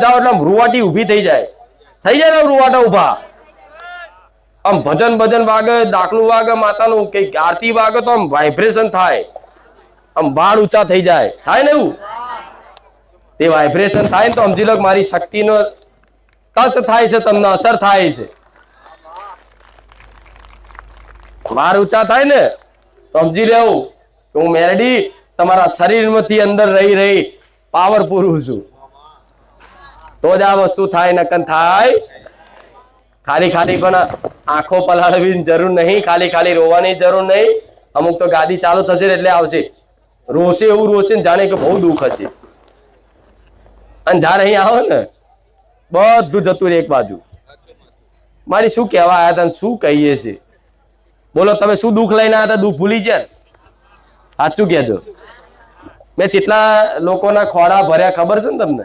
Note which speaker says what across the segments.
Speaker 1: જાઓ એટલે રૂવાટી ઊભી થઈ જાય. થઈ જાય રૂવાટા ઊભા? આમ ભજન ભજન વાગે, દાખલું વાગે, માતાનું કે આરતી વાગે તો આમ વાઇબ્રેશન થાય. આમ વાળ ઊંચા થઈ જાય. થાય ને એવું? તે વાઇબ્રેશન થાય ને તો સમજી લો મારી શક્તિનો કસ થાય છે, તમને અસર થાય છે. વાળ ઊંચા થાય ને, તો સમજી લેવું કે હું મેરડી તમારા શરીરમાંથી અંદર રહી રહી પાવર પૂરું છું. તો જ આ વસ્તુ થાય નકન થાય. ખાલી ખાલી પણ આંખો પલાળવી જરૂર નહીં, ખાલી ખાલી રોવાની જરૂર નહીં. અમુક તો ગાદી ચાલુ થશે એટલે આવશે. રોશે એવું રોશે ને જાણે કે બહુ દુઃખ હશે. અને જ્યારે અહીં આવો ને, બધું જતું રહે એક બાજુ. મારી શું કહેવા આવ્યા હતા શું કહીએ છે બોલો, તમે શું દુઃખ લઈને આવ્યા હતા? દુઃખ ભૂલી ને? સાચું કહેજો. મેં જેટલા લોકોના ખોડા ભર્યા, ખબર છે ને તમને?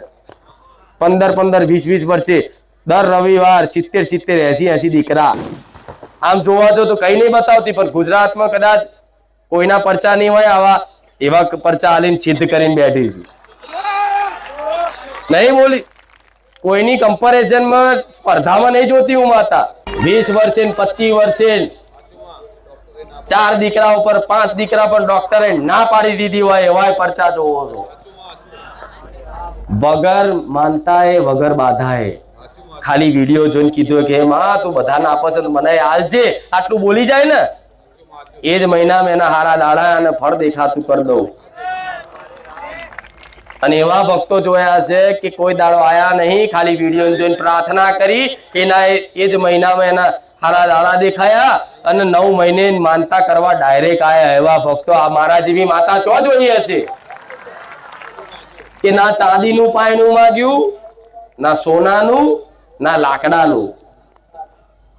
Speaker 1: પંદર પંદર વીસ વીસ વર્ષે દર રવિવાર સિત્તેર સિત્તેર એસી એસી દીકરા. આમ જોવા જો તો કઈ નહીં બતાવતી, પણ ગુજરાતમાં કદાચ કોઈના પરચા નહીં હોય આવા, એવા પરચા હાલીને સિદ્ધ કરીને બેઠી છું નહીં બોલી. કોઈની કમ્પેરિઝનમાં સ્પર્ધામાં નહીં જોતી હું માતા. વીસ વર્ષે પચીસ વર્ષે ચાર દીકરા ઉપર પાંચ દીકરા પર ડોક્ટરે ના પાડી દીધી હોય એવાય પરચા જોવો છો. વગર માનતા એ વગર બાધાએ. ખાલી વીડિયો જોઈને કીધું કે માં, તું બધાને આપશે મને આલજે. આટલું બોલી જાય ને, એ જ મહિનામાં એના હારા દાડા અને ફળ દેખાતું કરી દઉં. અને એવા ભક્તો જોયા છે કે કોઈ દાડો આયા નહીં, ખાલી વીડિયો જોઈને પ્રાર્થના કરી કે ના એ જ મહિનામાં એના હારા દાડા દેખાયા અને નવ મહિને માનતા કરવા ડાયરેક્ટ આયા. એવા ભક્તો આ મારા જેવી માતા ચો જોઈ હશે? કે ના ચાંદીનું પાયણું માગ્યું, ના સોનાનું, ના લાકડાનું.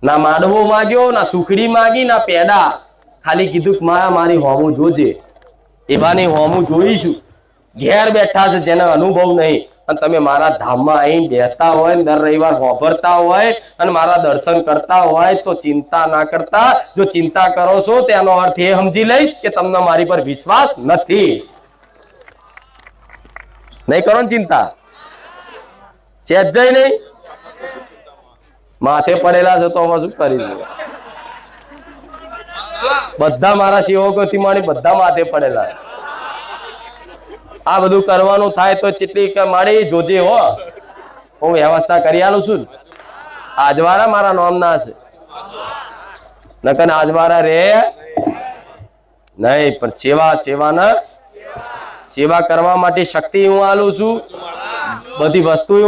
Speaker 1: ના માડવો માગ્યો, ના સુખડી માગી, ના પેડા. ખાલી કીધું કે મારા, મારી હોમું જોજે. એવાની હોમું જોઈશું. ઘેર બેઠા છે જેને અનુભવ નહીં. અને તમે મારા ધામમાં અહીં બેઠતા હોય દર રવિવાર હોભરતા હોય અને મારા દર્શન કરતા હોય તો ચિંતા ના કરતા. જો ચિંતા કરો છો તેનો અર્થ એ સમજી લઈશ કે તમને મારી પર વિશ્વાસ નથી. નહીં કરો ચિંતા. ચેત જઈ નહીં. માથે પડેલા છે તો શું કરી બધા મારા સેવકોથી મારી બધા માથે પડેલા આ બધું કરવાનું થાય તો ચેટલી મારી જોજે હો. હું વ્યવસ્થા કરી આલું છું. આજવારા મારા નોમ ના છે. નકન આજવારા રે. નહીં, પણ સેવા, સેવાના સેવા કરવા માટે શક્તિ હું આલું છું. બધી વસ્તુ